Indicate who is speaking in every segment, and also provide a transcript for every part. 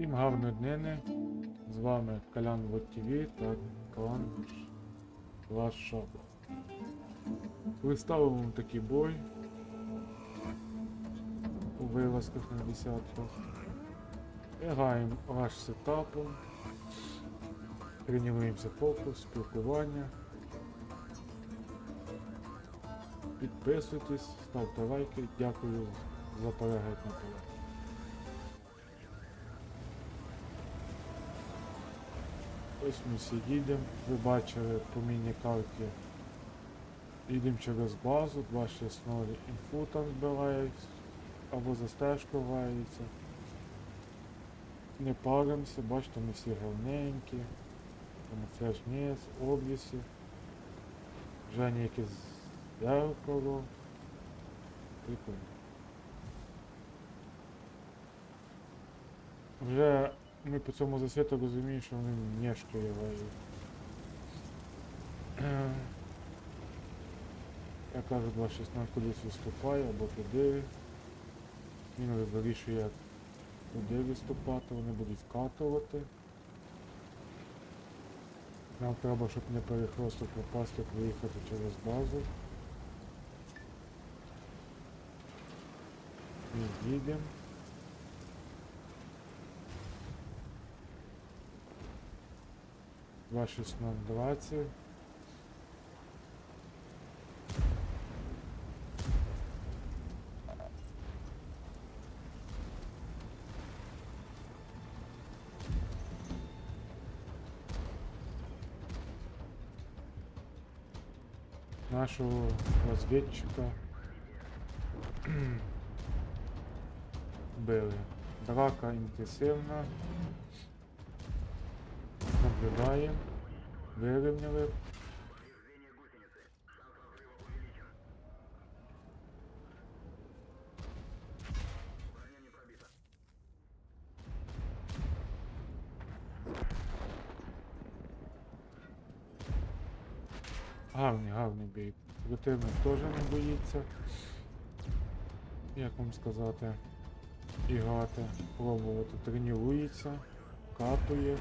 Speaker 1: Всім гарної днини. З вами Калян ВТВ та Ваш Шоп. Виставив вам такий бой у вилазках на десятках. Граємо аж сетапом. Тренуємося фокус, спілкування. Підписуйтесь, ставте лайки. Дякую за перегляд на канал. Ось ми всі їдемо. Ви бачили по міні-карті. Їдемо через базу, два шесної інфу там збирають, або за стежку граються. Не паримося, бачите, ми всі гарненькі. Камуфляж ні, облісі. Женя якесь зеркало. Прикольно. Вже ми по цьому засвіту розуміємо, що вони нєшки грають. Е, Я кажу, 2.16 кудись виступає або туди. Він вирішує, куди виступати, вони будуть вкатувати. Нам треба, щоб не перехресток попасти, проїхати через базу. Ми їдемо. Два шістнадцять двадцять. нашего разведчика били. Драка інтенсивна. Наблюдаємо. Вирівняли. Гарний, гарний бій. Противник теж не боїться. Як вам сказати, іграти, пробувати, тренується, катує.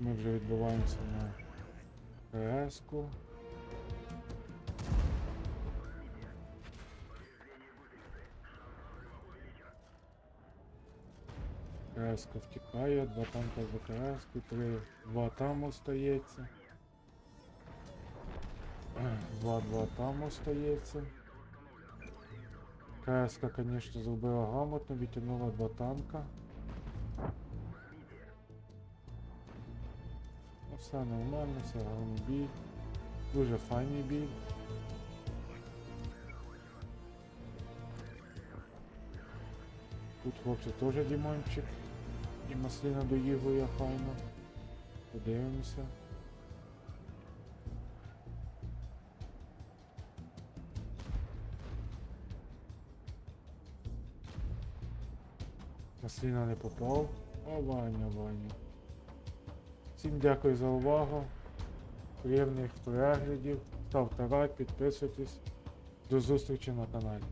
Speaker 1: Ми вже відбуваємося на КС-ку. КС-ка втікає, два танка за КС-ку, три, два там остається. Два-два там остається. КС-ка, конечно, зробила грамотно, відтягнула два танка. Все нормально, все гарний бій. Дуже файний бій. Тут хлопці теж Дімончик. І маслина доїгує файно. Подивимося. Маслина не попав. О, Ваня, Ваня. Всім дякую за увагу. Приємних переглядів. Ставте лайк, підписуйтесь. До зустрічі на каналі.